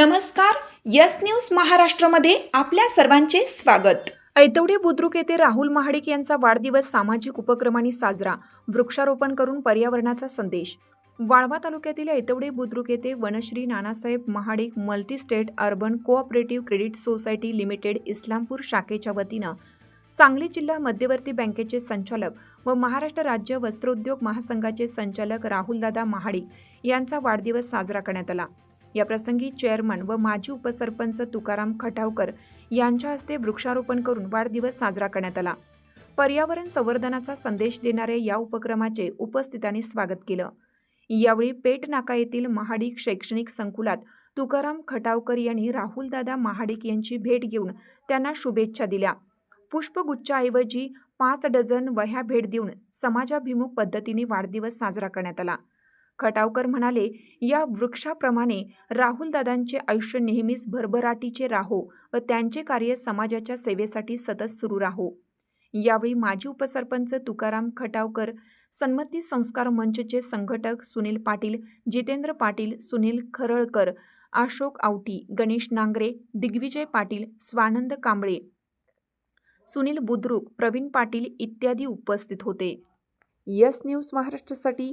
नमस्कार yes news महाराष्ट्रामध्ये आपल्या सर्वांचे स्वागत. ऐतवडे बुद्रुक येथे राहुल महाडिक यांचा वाढदिवस सामाजिक उपक्रमांनी साजरा वृक्षारोपण करून पर्यावरणाचा संदेश. वाळवा तालुक्यातील ऐतवडे बुद्रुक येथे Vanashri Nanasaheb Mahadik multi state urban cooperative credit society limited Islampur शाखेच्या वतीनं सांगली जिल्हा मध्यवर्ती बँकेचे संचालक व महाराष्ट्र राज्य वस्त्रोद्योग महासंघाचे संचालक राहुलदादा महाडिक यांचा वाढदिवस साजरा करण्यात आला. याप्रसंगी चेअरमन व माजी उपसरपंच तुकाराम खटावकर यांच्या हस्ते वृक्षारोपण करून वाढदिवस साजरा करण्यात आला. पर्यावरण संवर्धनाचा संदेश देणाऱ्या या उपक्रमाचे उपस्थितांनी स्वागत केलं. यावेळी पेट नाका येथील महाडिक शैक्षणिक संकुलात तुकाराम खटावकर यांनी राहुलदादा महाडिक यांची भेट घेऊन त्यांना शुभेच्छा दिल्या. पुष्पगुच्छाऐवजी पाच डझन वह्या भेट देऊन समाजाभिमुख पद्धतीने वाढदिवस साजरा करण्यात आला. खटावकर म्हणाले या वृक्षाप्रमाणे राहुलदादांचे आयुष्य नेहमीच भरभराटीचे राहो व त्यांचे कार्य समाजाच्या सेवेसाठी सतत सुरू राहो यावेळी माजी उपसरपंच तुकाराम खटावकर सन्मती संस्कार मंचचे संघटक सुनील पाटील जितेंद्र पाटील सुनील खरळकर अशोक आवटी गणेश नांगरे दिग्विजय पाटील स्वानंद कांबळे सुनील बुद्रुक प्रवीण पाटील इत्यादी उपस्थित होते. यस न्यूज महाराष्ट्रासाठी